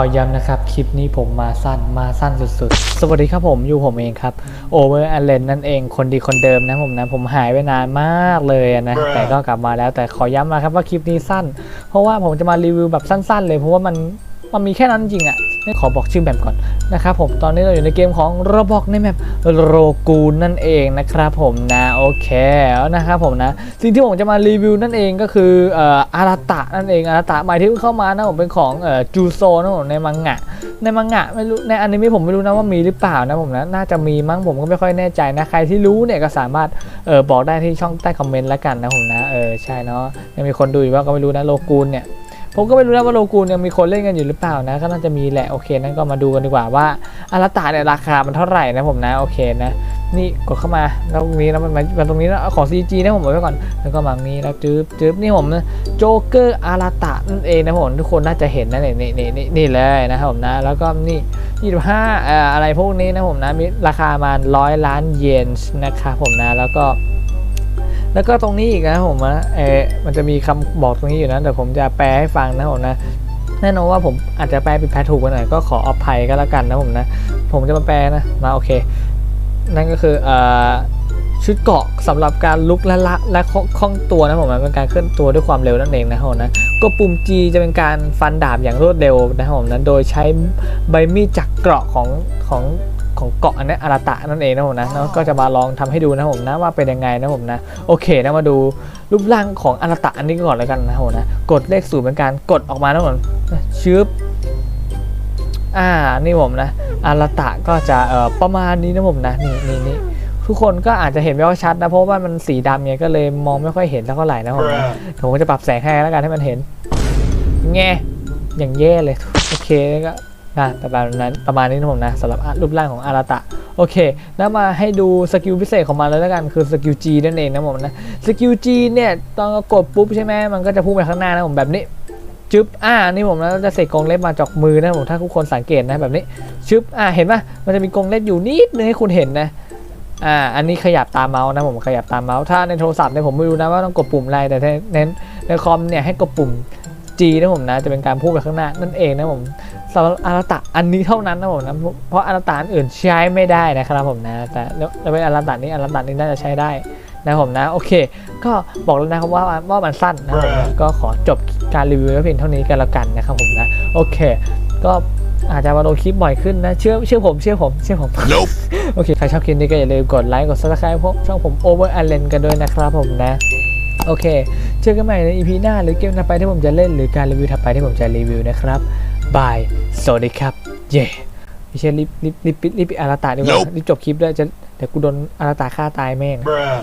ขอย้ำนะครับ คลิปนี้ผมมาสั้นมาสั้นสุดๆ สวัสดีครับผมอยู่ผมเองครับโอเวอร์ l อเลนนั่นเองคนดีคนเดิมนะผมนะ ผมหายไปนานมากเลยนะ แต่ก็กลับมาแล้วแต่ขอย้ำนะครับว่าคลิปนี้สั้น เพราะว่าผมจะมารีวิวแบบสั้น ๆ เลยเพราะว่ามัน มันมีแค่นั้นจริงอะ่ะขอบอกชื่อแบบก่อนนะครับผมตอนนี้เราอยู่ในเกมของระบอกในแมปโรกูนนั่นเองนะครับผมนะโอเคนะครับผมนะสิ่งที่ผมจะมารีวิวนั่นเองก็คืออาราตะนั่นเองอาราตะใหม่ที่เพิ่งเข้ามานะผมเป็นของอจูโซนะผมในมังงะ ในมังงะไม่รู้ในอนิเมะผมไม่รู้นะว่ามีหรือเปล่านะผมนะน่าจะมีมั้งผมก็ไม่ค่อยแน่ใจนะใครที่รู้เนี่ยก็สามารถเออบอกได้ที่ช่องใต้คอมเมนต์แล้วกันนะผมนะเออใช่เนาะยังมีคนดูอยู่ว่าก็ไม่รู้นะโลกูนเนี่ย ผมก็ไม่รู้นะว่าโลกูนยังมีคนเล่นกันอยู่หรือเปล่านะ ก็น่าจะมีแหละโอเคนั้นก็มาดูกันดีกว่าว่าอาราตาเนี่ยราคามันเท่าไหร่นะผมนะโอเคนะนี่กดเข้ามาแล้วตรงนี้แล้วมันมาตรงนี้แล้วเอาของ CG นะผมไว้ก่อนแล้วก็มาตรงนี้แล้วจืบจืบนี่ผมนะโจเกอร์อาราตะนั่นเองนะผมทุกคนน่าจะเห็นนะนี่นี่นี่นี่นี่เลยนะครับผมนะแล้วก็นี่ยี่สิบห้าเอ่ออะไรพวกนี้นะผมนะมีราคามาร้อยล้านเยนนะครับผมนะแล้วก็ แล้วก็ตรงนี้อีกนะผมนะเออมันจะมีคำบอกตรงนี้อยู่นะแต่ผมจะแปลให้ฟังนะผมนะแน่นอนว่าผมอาจจะแปลผิดแปลถูกไปหน่อยก็ขออภัยก็แล้วกันนะผมนะ ผมจะมาแปลนะมาโอเค นั่นก็คือเอ่อชุดเกาะสำหรับการลุกและละและคล่องตัวนะผมนะเป็นการเคลื่อนตัวด้วยความเร็วนั่นเองนะผมนะก็ปุ่ม G จะเป็นการฟันดาบอย่างรวดเร็วนะครับผมนะโดยใช้ใบมีดจากเกราะของของ ของเกาะอันนี้อาราตะนั่นเองนะผมนะแล้วก็จะมาลองทำให้ดูนะผมนะว่าเป็นยังไงนะผมนะโอเคนะมาดูรูปร่างของอาราตะอันนี้ก่อนแล้วกันนะผมนะกดเลขศูนย์เป็นการกดออกมานะผมชึบอ่านี่ผมนะอาราตะก็จะเอ่อประมาณนี้นะผมนะนี่นี่นี่ทุกคนก็อาจจะเห็นไม่ค่อยชัดนะเพราะว่ามันสีดำเนี่ยก็เลยมองไม่ค่อยเห็นเท่าไหร่นะผมนะผมก็จะปรับแสงให้แล้วกันให้มันเห็นแง่อย่างแย่เลยโอเคก็ นะประมาณนั้นประมาณนี้นะผมนะสำหรับรูปร่างของอาราตะโอเคแล้วมาให้ดูสกิลพิเศษของมันเลยแล้วกันคือสกิล G นั่นเองนะผมนะสกิล G เนี่ยตอนกดปุ๊บใช่ไหมมันก็จะพุ่งไปข้างหน้านะผมแบบนี้จึ๊บอ่านี่ผมนะจะเสกกรงเล็บมาจากมือนะผมถ้าทุกคนสังเกตนะแบบนี้ชึบอ่าเห็นปะมันจะมีกรงเล็บอยู่นิดนึงให้คุณเห็นนะอ่าอันนี้ขยับตามเมาส์นะผมขยับตามเมาส์ถ้าในโทรศัพท์เนี่ยผมไม่รู้นะว่าต้องกดปุ่มอะไรแต่ในในในคอมเนี่ยให้กดปุ่ม G นะผมนะจะเป็นการพูดไปข้างหน้านั่นเองนะผม สำหรับอาราตะอันนี้เท่านั้นนะผมนะเพราะอาราตะอันอื่นใช้ไม่ได้นะครับผมนะแต่แล้วเป็นอาราตะนี้อาราตะนี้น่าจะใช้ได้นะผมนะโอเค ก็บอกแล้วนะครับว่าว่ามันสั้นนะผมนะก็ขอจบการรีวิวไว้เพียงเท่านี้กันแล้วกันนะครับผมนะโอเค ก็อาจจะมาลงคลิปบ่อยขึ้นนะ เชื่อเชื่อผมเชื่อผมเชื่อผม Nope. โอเค ใครชอบคลิปนี้ก็อย่าลืมกดไลค์กด subscribe พวกช่องผม Over a l l e n กันด้วยนะครับผมนะ โอเค เจอกันใหม่ใน EP หน้าหรือเกมถัดไปที่ผมจะเล่นหรือการรีวิวถัดไปที่ผมจะรีวิวนะครับ บาย สวัสดีครับ เย่ไม่ใช่รีบรีบรีบปิดรีบปิดอาราตาดีกว่า Nope รีบจบคลิปด้วยจะเดี๋ยวกูโดนอาราตาฆ่าตายแม่ง Bruh.